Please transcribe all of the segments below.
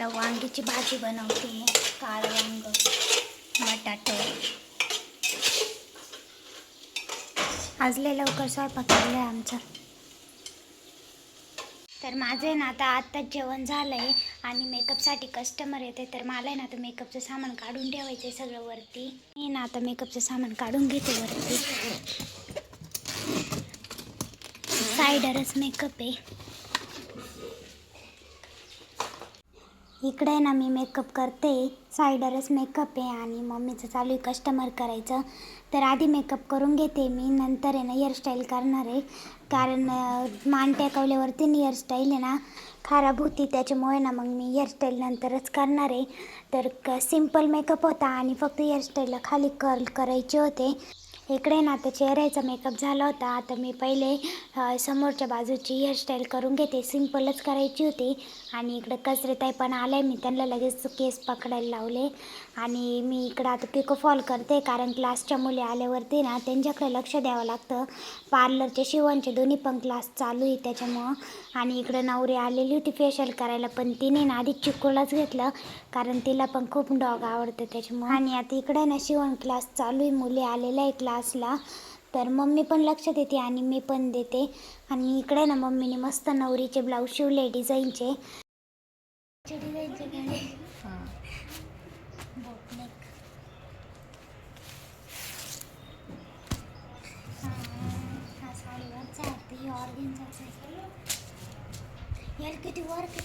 इकडं वांगीची भाजी बनवते काळ वांग बटाटे. आज लय लवकर स्वयंपाक केला आहे आमचा. तर माझं आहे ना आता आत्ताच जेवण झालं आहे आणि मेकअपसाठी कस्टमर येते तर मला आहे ना आता मेकअपचं सामान काढून ठेवायचं आहे सगळं वरती. मी ना आता मेकअपचं सामान काढून घेते वरती. सायडरच मेकअप आहे. इकडे ना मी मेकअप करते. सायडरच मेकअप आहे आणि मम्मीचं चालू आहे कस्टमर करायचं. तर आधी मेकअप करून घेते मी. नंतर आहे ना हेअरस्टाईल करणार आहे. कारण मान टेकवल्यावरती हेअरस्टाईल आहे ना खराब होती. त्याच्यामुळे ना मग मी हेअरस्टाईल नंतरच करणार आहे. तर क सिंपल मेकअप होता आणि फक्त हेअरस्टाईलला खाली कर्ल करायचे होते. इकडे ना आता चेहऱ्याचा मेकअप झाला होता. आता मी पहिले समोरच्या बाजूची हेअरस्टाईल करून घेते. सिम्पलच करायची होती. आणि इकडे कचरेताई पण आले मी त्यांना लगेच केस पकडायला लावले. आणि मी इकडं आता पिको फॉल करते. कारण क्लासच्या मुली आल्यावरती ना त्यांच्याकडे लक्ष द्यावं लागतं. पार्लरचे शिवणचे दोन्ही पण क्लास चालू आहे त्याच्यामुळं. आणि इकडं नवरी आलेली होती फेशियल करायला पण तिने ना आधी चिकोलाच घेतलं. कारण तिला पण खूप डॉग आवडतं त्याच्यामुळं. आणि आता इकडे ना शिवण क्लास चालू आहे. मुली आलेल्या आहे क्लास क्लासला. तर मम्मी पण लक्ष देते आणि मी पण देते. आणि इकडे ना मम्मीने मस्त नवरीचे ब्लाऊज शिवले डिझाईनचे. डिझाईनचे यार किती वर्क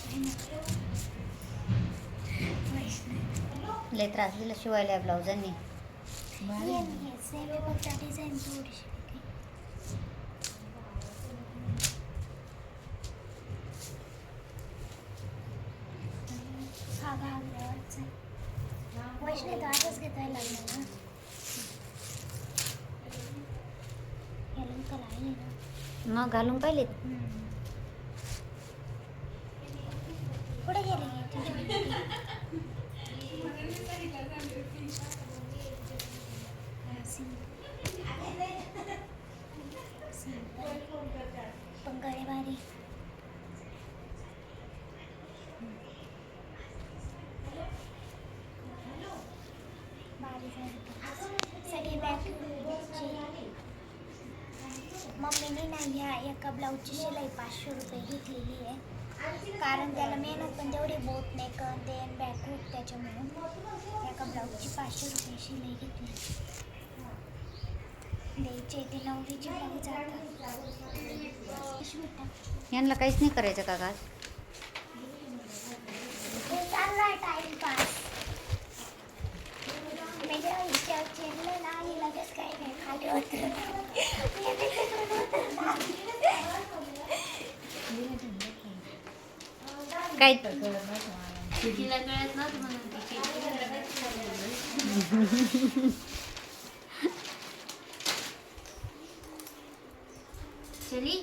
लय त्रास दिला शिवायला ब्लाऊजांनी. वैष्णव तो आजच घेताय लागला ना ना मग घालून पाहिले कुठे गेली ही तुझी? हा, सिंपल. सिंपल. पण गळे भारी भारी झाली सगळी मम्मीने नाही ह्या एका ब्लाऊजची शिलाई पाचशे रुपये घेतलेली आहे. कारण त्याला मेहनत पण तेवढी बोट नाही कर ते बॅक होत त्याच्यामुळे. एका ब्लाऊजची पाचशे रुपये शिलाई घेतली. द्यायचे ते नवरीची ब्लाऊज जातात. यांना काहीच नाही करायचं का का चाललाय टाइमपास मी जेव्हा हिच्यावर चिरलं ना लगेच काही नाही खाली होतं. मी तिकडून उतरणार. काय? तिला कळत नव्हतं म्हणून चली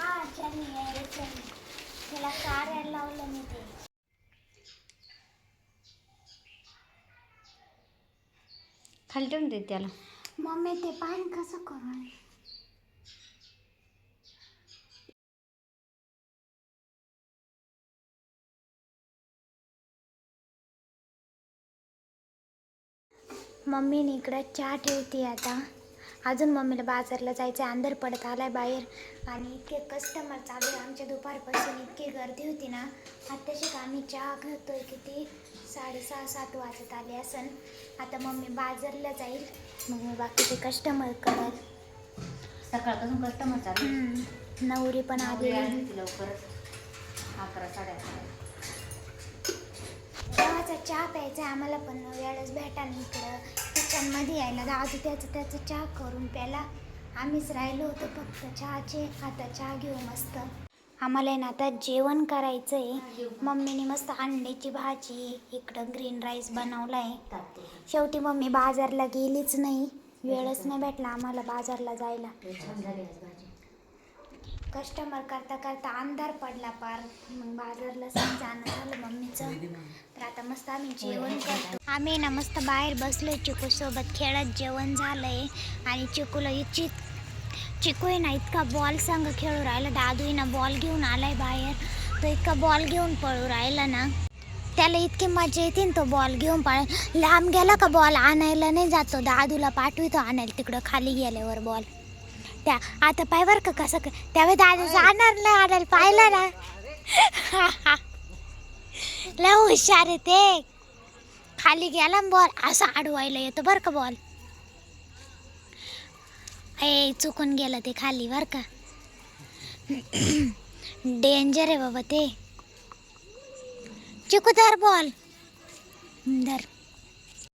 हा चल यार चल त्याला कार यायला लावलं मी ते खाली ठेवून दे त्याला. मम्मी ते पाणी कसं करून? मम्मीने इकडं चहा ठेवते आता. अजून मम्मीला बाजारला जायचं आहे. अंधार पडत आलाय बाहेर. आणि इतके कस्टमर चालू आहे. आमच्या दुपारपासून इतकी गर्दी होती ना. आत्ताशी आम्ही चहा घेतोय किती? साडेसहा सात वाजत आले असन. आता मम्मी बाजारला जाईल. मग मी बाकीचे कस्टमर करल सकाळपासून कस्टमर चालू. नवरी पण आली लवकरच अकरा साडे अकरा. तेव्हाचा चहा प्यायचा आम्हाला पण वेळच भेटा नाही इकडं. किचनमध्ये यायला दादू त्याचं त्याचं चहा करून प्याला आम्हीच राहिलो होतो. फक्त चहाचे आता चहा घेऊ मस्त. आम्हाला आहे ना आता जेवण करायचं आहे मम्मीने मस्त अंड्याची भाजी इकडं ग्रीन राईस बनवला आहे शेवटी मम्मी बाजारला गेलीच नाही. वेळच नाही भेटला आम्हाला बाजारला जायला. भाजी कस्टमर करता करता अंधार पडला पार. मग बाजारला सण जाणं झालं मम्मीचं. तर आता मस्त आम्ही जेवण करतो. आम्ही ना मस्त बाहेर बसलोय चिकू सोबत. खेळत जेवण झालंय. आणि चिकूला इच्छित चिकू आहे ना इतका बॉल संग खेळू राहिला. दादू आहे ना बॉल घेऊन आलाय बाहेर. तो इतका बॉल घेऊन पळू राहिला ना. त्याला इतकी मजा येते ना तो बॉल घेऊन पाळ. लांब गेला का बॉल आणायला नाही जातो दादूला पाठवितो आणायला. तिकडं खाली गेल्यावर बॉल त्या. आता पाय बरं का कसं त्यावेळी दादा जाणार नाही आणायला पाहिलं ना. लय हुशार आहे ते. खाली गेला बॉल असं अडवायला येतो बरं का बॉल ए चुकून गेलं ते खाली बरं का. डेंजर आहे बाबा ते. चिकू धर बॉल धर.